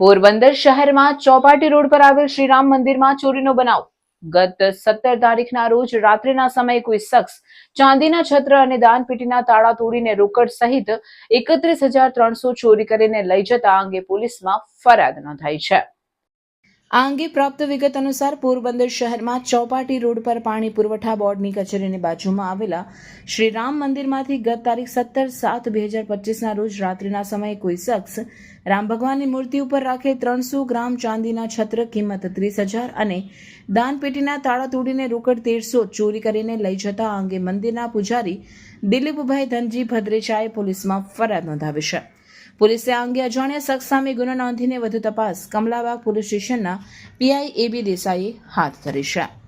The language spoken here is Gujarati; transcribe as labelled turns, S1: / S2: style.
S1: પોરબંદર શહેરમાં ચોપાટી રોડ પર આવેલ શ્રીરામ મંદિરમાં ચોરીનો બનાવ. ગત સત્તર તારીખના રોજ રાત્રિના સમયે કોઈ શખ્સ ચાંદીના છત્ર અને દાનપેટીના તાળા તોડીને રોકડ સહિત એકત્રીસ ચોરી કરીને લઈ જતા અંગે પોલીસમાં ફરિયાદ નોંધાઈ છે. આ અંગે પ્રાપ્ત વિગત અનુસાર પોરબંદર શહેરમાં ચોપાટી રોડ પર પાણી પુરવઠા બોર્ડની કચેરીની બાજુમાં આવેલા શ્રી રામ મંદિરમાંથી ગત તારીખ સત્તર સાત બે હજાર પચીસના રોજ રાત્રિના સમયે કોઈ શખ્સ રામ ભગવાનની મૂર્તિ ઉપર રાખે ત્રણસો ગ્રામ ચાંદીના છત્ર કિંમત ત્રીસ હજાર અને દાનપેટીના તાળા તોડીને રોકડ તેરસો ચોરી કરીને લઈ જતા આ અંગે મંદિરના પૂજારી દિલીપભાઈ ધનજી ભદ્રેચાએ પોલીસમાં ફરિયાદ નોંધાવી છે. પોલીસે આ અંગે અજાણ્યા શખ્સ સામે ગુનો નોંધીને વધુ તપાસ કમલાબાગ પોલીસ સ્ટેશનના પીઆઈ એબી દેસાઈએ હાથ ધરી છે.